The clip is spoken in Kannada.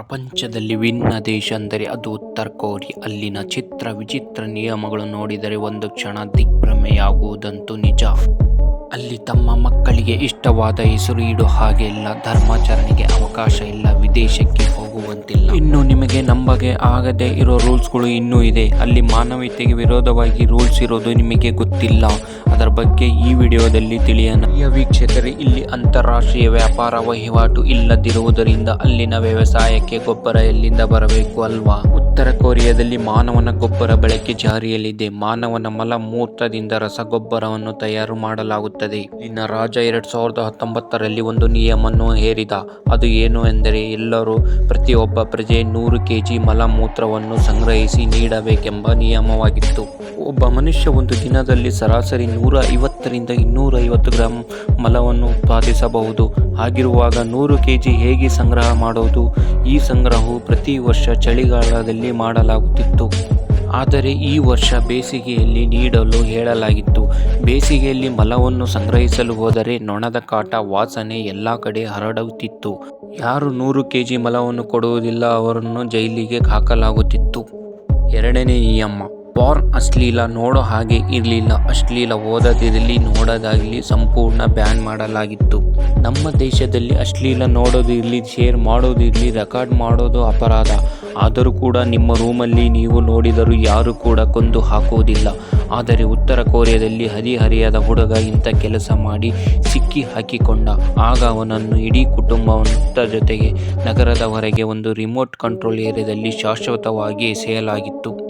ಪ್ರಪಂಚದಲ್ಲಿ ವಿನ್ನ ದೇಶ ಅಂದರೆ ಅದು ಉತ್ತರ ಕೊರಿಯಾ. ಅಲ್ಲಿನ ಚಿತ್ರ ವಿಚಿತ್ರ ನಿಯಮಗಳು ನೋಡಿದರೆ ಒಂದು ಕ್ಷಣ ದಿಗ್ಭ್ರಮೆಯಾಗುವುದಂತೂ ನಿಜ. ಅಲ್ಲಿ ತಮ್ಮ ಮಕ್ಕಳಿಗೆ ಇಷ್ಟವಾದ ಹೆಸರು ಇಡೋ ಹಾಗೆ ಇಲ್ಲ. ಧರ್ಮಾಚರಣೆಗೆ ಅವಕಾಶ ಇಲ್ಲ. ವಿದೇಶಕ್ಕೆ ಹೋಗುವಂತಿಲ್ಲ ಇನ್ನು ನಿಮಗೆ ನಂಬಗೆ ಆಗದೆ ಇರೋ ರೂಲ್ಸ್ಗಳು ಇನ್ನೂ ಇದೆ. ಅಲ್ಲಿ ಮಾನವೀಯತೆಗೆ ವಿರೋಧವಾಗಿ ರೂಲ್ಸ್ ಇರೋದು ನಿಮಗೆ ಗೊತ್ತಿಲ್ಲ. ಅದರ ಬಗ್ಗೆ ಈ ವಿಡಿಯೋದಲ್ಲಿ ತಿಳಿಯೋಣ. ಈ ವೀಕ್ಷಕರೇ, ಇಲ್ಲಿ ಅಂತಾರಾಷ್ಟ್ರೀಯ ವ್ಯಾಪಾರ ವಹಿವಾಟು ಇಲ್ಲದಿರುವುದರಿಂದ ಅಲ್ಲಿನ ವ್ಯವಸಾಯಕ್ಕೆ ಗೊಬ್ಬರ ಎಲ್ಲಿಂದ ಬರಬೇಕು ಅಲ್ವಾ? ಉತ್ತರ ಕೊರಿಯಾದಲ್ಲಿ ಮಾನವನ ಗೊಬ್ಬರ ಬಳಕೆ ಜಾರಿಯಲ್ಲಿದೆ. ಮಾನವನ ಮಲ ಮೂತ್ರದಿಂದ ರಸಗೊಬ್ಬರವನ್ನು ತಯಾರು ಮಾಡಲಾಗುತ್ತದೆ. ಇಲ್ಲಿನ ರಾಜ ಎರಡ್ ಸಾವಿರದ ಹತ್ತೊಂಬತ್ತರಲ್ಲಿ ಒಂದು ನಿಯಮವನ್ನು ಹೇರಿದ. ಅದು ಏನು ಎಂದರೆ, ಎಲ್ಲರೂ ಪ್ರತಿಯೊಬ್ಬ ಪ್ರಜೆ ನೂರು ಕೆಜಿ ಮಲಮೂತ್ರವನ್ನು ಸಂಗ್ರಹಿಸಿ ನೀಡಬೇಕೆಂಬ ನಿಯಮವಾಗಿತ್ತು. ಒಬ್ಬ ಮನುಷ್ಯ ಒಂದು ದಿನದಲ್ಲಿ ಸರಾಸರಿ ನೂರ ಐವತ್ತರಿಂದ ಇನ್ನೂರ ಐವತ್ತು ಗ್ರಾಂ ಮಲವನ್ನು ಉತ್ಪಾದಿಸಬಹುದು. ಹಾಗಿರುವಾಗ ನೂರು ಕೆ ಜಿ ಹೇಗೆ ಸಂಗ್ರಹ ಮಾಡೋದು? ಈ ಸಂಗ್ರಹವು ಪ್ರತಿ ವರ್ಷ ಚಳಿಗಾಲದಲ್ಲಿ ಮಾಡಲಾಗುತ್ತಿತ್ತು. ಆದರೆ ಈ ವರ್ಷ ಬೇಸಿಗೆಯಲ್ಲಿ ನೀಡಲು ಹೇಳಲಾಗಿತ್ತು. ಬೇಸಿಗೆಯಲ್ಲಿ ಮಲವನ್ನು ಸಂಗ್ರಹಿಸಲು ಹೋದರೆ ನೊಣದ ಕಾಟ, ವಾಸನೆ ಎಲ್ಲ ಕಡೆ ಹರಡುತ್ತಿತ್ತು. ಯಾರು ನೂರು ಕೆ ಜಿ ಮಲವನ್ನು ಕೊಡುವುದಿಲ್ಲ, ಅವರನ್ನು ಜೈಲಿಗೆ ಹಾಕಲಾಗುತ್ತಿತ್ತು. ಎರಡನೇ ನಿಯಮ. ಪಾರ್ನ್ ಅಶ್ಲೀಲ ನೋಡೋ ಹಾಗೆ ಇರಲಿಲ್ಲ. ಅಶ್ಲೀಲ ಓದೋದಿರಲಿ, ನೋಡೋದಾಗಲಿ ಸಂಪೂರ್ಣ ಬ್ಯಾನ್ ಮಾಡಲಾಗಿತ್ತು. ನಮ್ಮ ದೇಶದಲ್ಲಿ ಅಶ್ಲೀಲ ನೋಡೋದಿರಲಿ ಶೇರ್ ಮಾಡೋದಿರಲಿ ರೆಕಾರ್ಡ್ ಮಾಡೋದು ಅಪರಾಧ. ಆದರೂ ಕೂಡ ನಿಮ್ಮ ರೂಮಲ್ಲಿ ನೀವು ನೋಡಿದರೂ ಯಾರೂ ಕೂಡ ಕೊಂದು ಹಾಕುವುದಿಲ್ಲ ಆದರೆ ಉತ್ತರ ಕೊರಿಯಾದಲ್ಲಿ ಹದಿಹರಿಯದ ಹುಡುಗ ಇಂಥ ಕೆಲಸ ಮಾಡಿ ಸಿಕ್ಕಿ ಹಾಕಿಕೊಂಡ. ಆಗ ಅವನನ್ನು ಇಡೀ ಕುಟುಂಬವಂತ ಜೊತೆಗೆ ನಗರದ ಹೊರಗೆ ಒಂದು ರಿಮೋಟ್ ಕಂಟ್ರೋಲ್ ಏರಿಯಾದಲ್ಲಿ ಶಾಶ್ವತವಾಗಿ ಎಸೆಯಲಾಗಿತ್ತು.